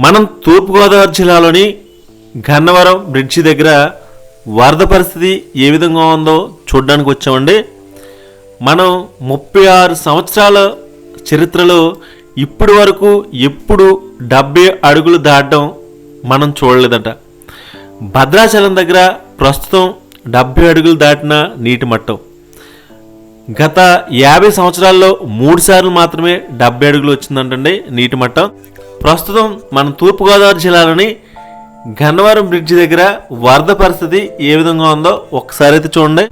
మనం తూర్పుగోదావరి జిల్లాలోని గన్నవరం బ్రిడ్జి దగ్గర వరద పరిస్థితి ఏ విధంగా ఉందో చూడడానికి వచ్చామండి. మనం ముప్పై ఆరు సంవత్సరాల చరిత్రలో ఇప్పటి వరకు ఎప్పుడు డెబ్బై అడుగులు దాటడం మనం చూడలేదట. భద్రాచలం దగ్గర ప్రస్తుతం డెబ్బై అడుగులు దాటిన నీటి మట్టం. గత యాభై సంవత్సరాల్లో మూడు సార్లు మాత్రమే డెబ్బై అడుగులు వచ్చిందంటండి నీటి మట్టం. ప్రస్తుతం మన తూర్పుగోదావరి జిల్లాలోని గన్నవరం బ్రిడ్జి దగ్గర వరద పరిస్థితి ఏ విధంగా ఉందో ఒకసారి అయితే చూడండి.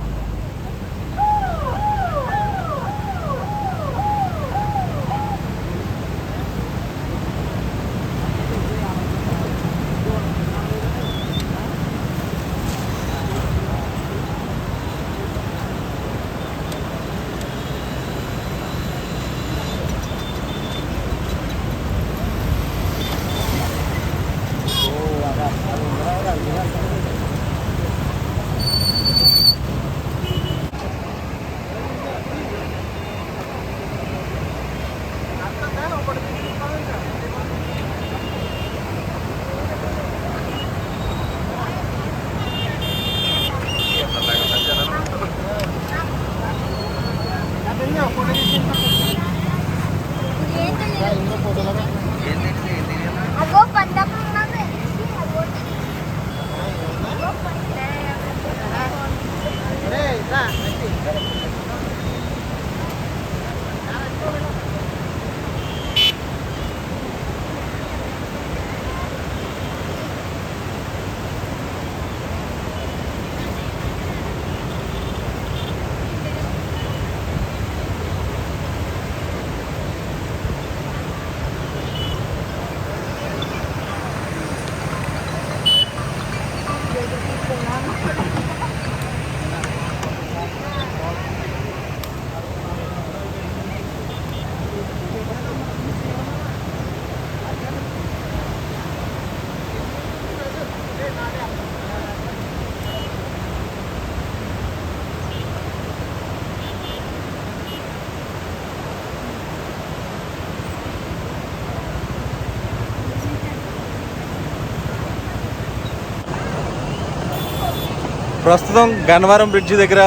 ప్రస్తుతం గన్నవరం బ్రిడ్జి దగ్గర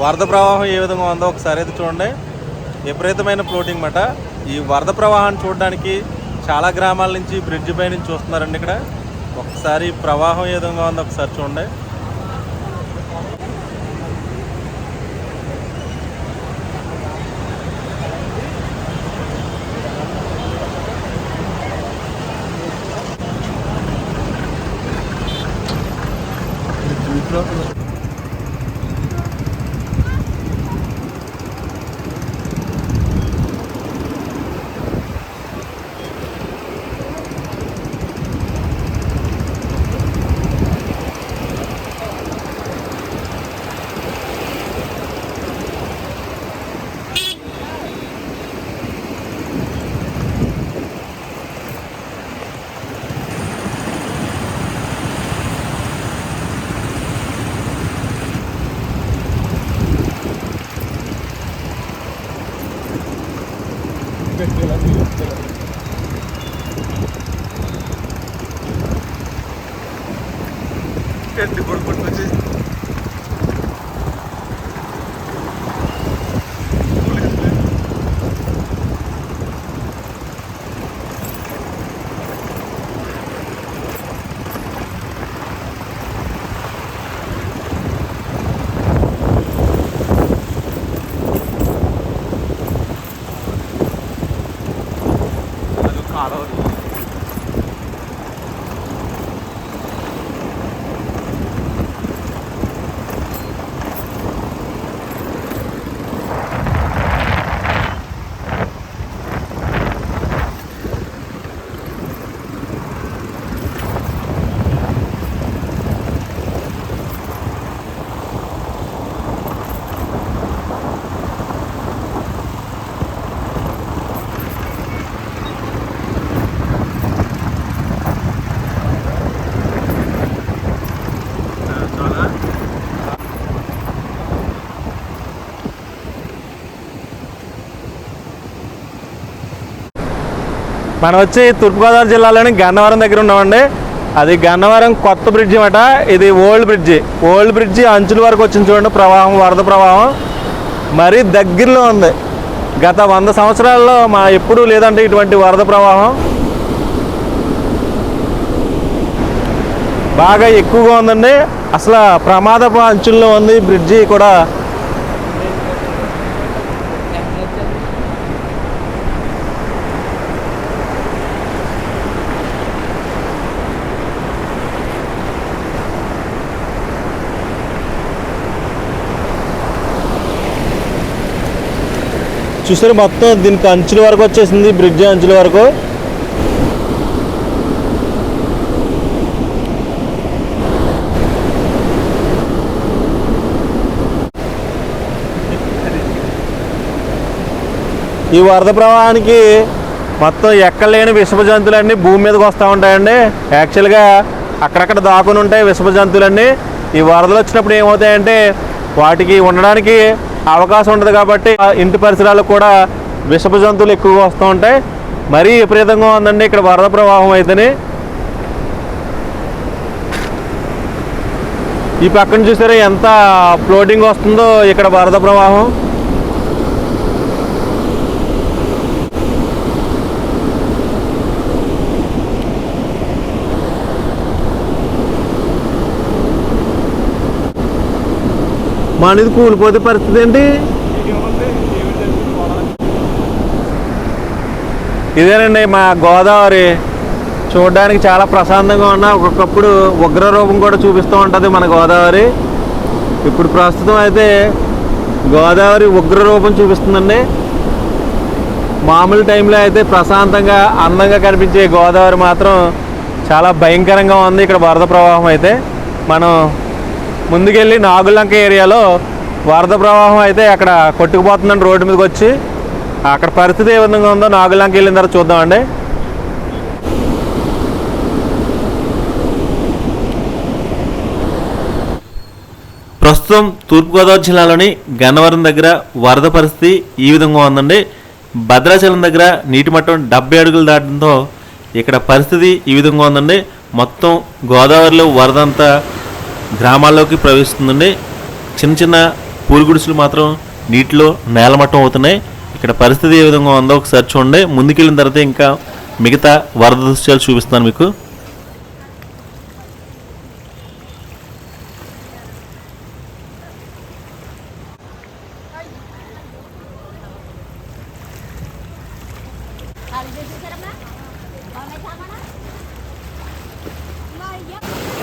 వరద ప్రవాహం ఏ విధంగా ఉందో ఒకసారి అయితే చూడండి. విపరీతమైన ఫ్లోటింగ్ మాట ఈ వరద ప్రవాహాన్ని చూడడానికి చాలా గ్రామాల నుంచి బ్రిడ్జి పై నుంచి చూస్తున్నారండి ఇక్కడ. ఒకసారి ప్రవాహం ఏ విధంగా ఉందో ఒకసారి చూడండి. சேர்த்து கொடுப்பட்டு మనం వచ్చి తూర్పుగోదావరి జిల్లాలోని గన్నవరం దగ్గర ఉన్నామండి. అది గన్నవరం కొత్త బ్రిడ్జి అన్నమాట. ఇది ఓల్డ్ బ్రిడ్జి. ఓల్డ్ బ్రిడ్జి అంచుల వరకు వచ్చింది చూడండి ప్రవాహం వరద ప్రవాహం. మరీ దగ్గరలో ఉంది. గత వంద సంవత్సరాల్లో మా ఎప్పుడూ లేదంటే ఇటువంటి వరద ప్రవాహం. బాగా ఎక్కువగా ఉందండి. అసలు ప్రమాదపు అంచుల్లో ఉంది బ్రిడ్జి కూడా. చూసారు మొత్తం దీనికి అంచుల వరకు వచ్చేసింది బ్రిడ్జ్ అంచుల వరకు. ఈ వరద ప్రవాహానికి మొత్తం ఎక్కలేని విషభ జంతువులన్నీ భూమి మీదకి వస్తూ ఉంటాయండి. యాక్చువల్గా అక్కడక్కడ దాకుని ఉంటాయి విషభ జంతువులన్నీ. ఈ వరదలు వచ్చినప్పుడు ఏమవుతాయంటే వాటికి ఉండడానికి అవకాశం ఉండదు కాబట్టి ఇంటి పరిసరాలకు కూడా విషప జంతువులు ఎక్కువగా వస్తూ ఉంటాయి. మరీ విపరీతంగా ఉందండి ఇక్కడ వరద ప్రవాహం అయితేనే. ఈ పక్కన చూసారా ఎంత ఫ్లోటింగ్ వస్తుందో ఇక్కడ వరద ప్రవాహం. మనది కూలిపోతే పరిస్థితి ఏంటి? ఇదేనండి మా గోదావరి. చూడడానికి చాలా ప్రశాంతంగా ఉన్న. ఒక్కొక్కప్పుడు ఉగ్ర రూపం కూడా చూపిస్తూ ఉంటుంది మన గోదావరి. ఇప్పుడు ప్రస్తుతం అయితే గోదావరి ఉగ్ర రూపం చూపిస్తుందండి. మామూలు టైంలో అయితే ప్రశాంతంగా అందంగా కనిపించే గోదావరి మాత్రం చాలా భయంకరంగా ఉంది. ఇక్కడ వరద ప్రవాహం అయితే. మనం ముందుకెళ్ళి నాగులంక ఏరియాలో వరద ప్రవాహం అయితే అక్కడ కొట్టుకుపోతుందండి రోడ్డు మీదకి వచ్చి. అక్కడ పరిస్థితి ఏ విధంగా ఉందో నాగులంక వెళ్ళిన తర్వాత చూద్దామండి. ప్రస్తుతం తూర్పుగోదావరి జిల్లాలోని గన్నవరం దగ్గర వరద పరిస్థితి ఈ విధంగా ఉందండి. భద్రాచలం దగ్గర నీటి మట్టం డెబ్బై అడుగులు దాటడంతో ఇక్కడ పరిస్థితి ఈ విధంగా ఉందండి. మొత్తం గోదావరిలో వరద అంతా గ్రామాల్లోకి ప్రవేశిస్తుందండి. చిన్న చిన్న పూరిగుడిసెలు మాత్రం నీటిలో నేలమట్టం అవుతున్నాయి. ఇక్కడ పరిస్థితి ఏ విధంగా ఉందో ఒకసారి చూడండి. ముందుకెళ్ళిన తర్వాత ఇంకా మిగతా వరద దృశ్యాలు చూపిస్తాను మీకు. Yeah.